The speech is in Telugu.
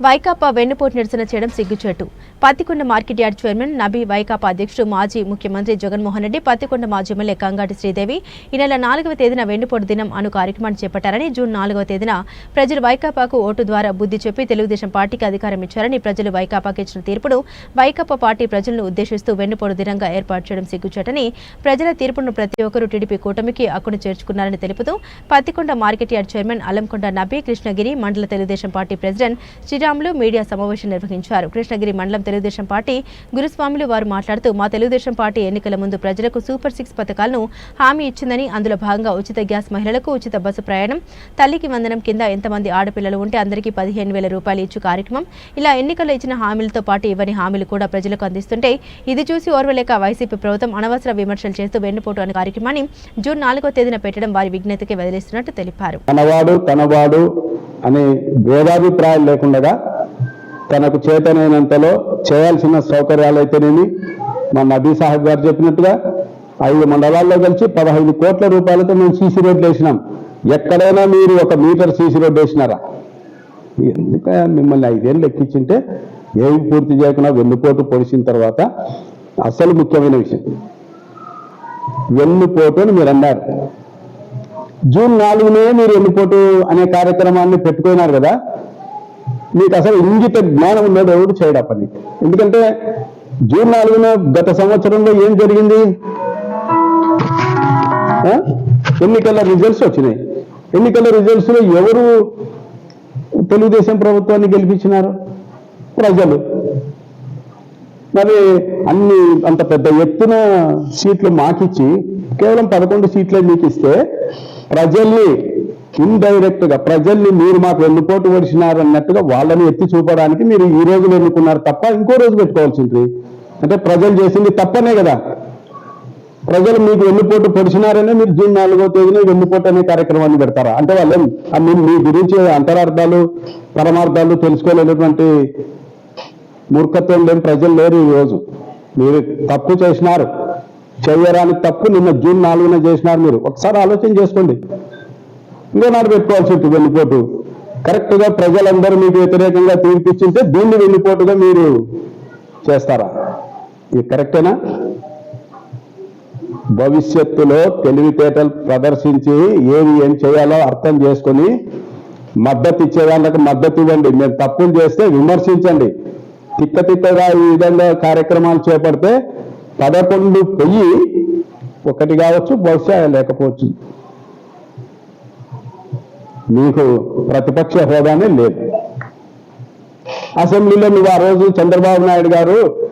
వైకాపా వెన్నుపోటు నిరసన చేయడం సిగ్గుచేటు. Pattikonda market yard chairman Nabi Vaikapa అధ్యక్షుడు మాజీ ముఖ్యమంత్రి జగన్మోహన్ రెడ్డి పత్తికొండ మాజీ ఎమ్మెల్యే కంగాటి శ్రీదేవి ఈ నెల నాలుగవ తేదీన వెన్నుపోటు దినం అను కార్యక్రమాన్ని చేపట్టారని జూన్ నాలుగవ తేదీన ప్రజలు వైకాపాకు ఓటు ద్వారా బుద్ధి చెప్పి తెలుగుదేశం పార్టీకి అధికారం ఇచ్చారని ప్రజలు వైకాపాకి ఇచ్చిన తీర్పును వైకాపా పార్టీ ప్రజలను ఉద్దేశిస్తూ వెన్నుపోటు దినంగా ఏర్పాటు చేయడం సిగ్గుచేటని ప్రజల తీర్పును ప్రతి ఒక్కరూ టీడీపీ కూటమికి అక్కును చేర్చుకున్నారని తెలుపుతూ Pattikonda market yard chairman Alankonda Nabi Krishnagiri మండల Telugu Desam party president Sriramulu media సమావేశం నిర్వహించారు. కృష్ణగిరి మండలం తెలుగుదేశం పార్టీ గురుస్వాములు వారు మాట్లాడుతూ మా తెలుగుదేశం పార్టీ ఎన్నికల ముందు ప్రజలకు సూపర్ సిక్స్ పథకాలను హామీ ఇచ్చిందని అందులో భాగంగా ఉచిత గ్యాస్ మహిళలకు ఉచిత బస్సు ప్రయాణం తల్లికి వందనం కింద ఎంతమంది ఆడపిల్లలు ఉంటే అందరికీ పదిహేను వేల రూపాయలు ఇచ్చు కార్యక్రమం. ఇలా ఎన్నికల్లో ఇచ్చిన హామీలతో పాటు ఇవ్వని హామీలు కూడా ప్రజలకు అందిస్తుంటే ఇది చూసి ఓర్వలేక వైసీపీ ప్రభుత్వం అనవసర విమర్శలు చేస్తూ వెన్నుపోటు అనే కార్యక్రమాన్ని జూన్ నాలుగో తేదీన పెట్టడం వారి విజ్ఞతకి వదిలేస్తున్నట్టు తెలిపారు. తనవాడు అనే భేదాభిప్రాయాలు లేకుండా తనకు చేతనైనంతలో చేయాల్సిన సౌకర్యాలు అయితేనేమి మా నబీ సాహెబ్ గారు చెప్పినట్టుగా ఐదు మండలాల్లో కలిసి పదహైదు కోట్ల రూపాయలతో మేము సీసీ రోడ్లు వేసినాం. ఎక్కడైనా మీరు ఒక మీటర్ సీసీ రోడ్డు వేసినారా? ఎందుక మిమ్మల్ని ఐదేళ్ళు లెక్కించింటే ఏమి పూర్తి చేయకుండా వెన్నుపోటు పొడిచిన తర్వాత అసలు ముఖ్యమైన విషయం. వెన్నుపోటు అని మీరు అన్నారు. జూన్ నాలుగునే మీరు వెళ్ళిపోటు అనే కార్యక్రమాన్ని పెట్టుకున్నారు కదా. మీకు అసలు ఇంగిత జ్ఞానం ఉండేది ఎవరు చేయడం పని ఎందుకంటే జూన్ నాలుగున గత సంవత్సరంలో ఏం జరిగింది? ఎన్నికల రిజల్ట్స్ వచ్చినాయి? ఎన్నికల రిజల్ట్స్లో ఎవరు తెలుగుదేశం ప్రభుత్వాన్ని గెలిపించినారు? ప్రజలు. మరి అన్ని అంత పెద్ద ఎత్తున సీట్లు మాకిచ్చి కేవలం పదకొండు సీట్లే మీకు ఇస్తే ప్రజల్ని ఇండైరెక్ట్గా ప్రజల్ని మీరు మాకు వెన్నుపోటు పడిచినారు అన్నట్టుగా వాళ్ళని ఎత్తి చూపడానికి మీరు ఈ రోజు ఎన్నుకున్నారు తప్ప ఇంకో రోజు పెట్టుకోవాల్సింది. అంటే ప్రజలు చేసింది తప్పనే కదా. ప్రజలు మీకు వెన్నుపోటు పొడిచినారనే మీరు జూన్ నాలుగో తేదీన వెన్నుపోటు అనే కార్యక్రమాన్ని పెడతారా? అంటే వాళ్ళు మీ గురించి అంతరార్థాలు పరమార్థాలు తెలుసుకోలేనటువంటి మూర్ఖత్వం లేని ప్రజలు లేరు ఈ రోజు. మీరు తప్పు చేసినారు. చేయరాని తప్పు నిన్న జూన్ నాలుగున చేసినారు మీరు. ఒకసారి ఆలోచన చేసుకోండి. ఇంకో నాడు పెట్టుకోవాల్సి ఉంటుంది వెళ్ళిపోటు కరెక్ట్గా ప్రజలందరూ మీకు వ్యతిరేకంగా తీర్పిస్తుంటే దీన్ని వెళ్ళిపోటుగా మీరు చేస్తారా? ఇది కరెక్టేనా? భవిష్యత్తులో తెలివితేటలు ప్రదర్శించి ఏమి ఏం చేయాలో అర్థం చేసుకొని మద్దతు ఇచ్చే వాళ్ళకి మద్దతు ఇవ్వండి. మీరు తప్పులు చేస్తే విమర్శించండి. తిక్క తిక్కగా ఈ విధంగా కార్యక్రమాలు చేపడితే పదకొండు పొయ్యి ఒకటి కావచ్చు బహుశా లేకపోవచ్చు. మీకు ప్రతిపక్ష హోదానే లేదు. అసెంబ్లీలో నువ్వు ఆ రోజు చంద్రబాబు నాయుడు గారు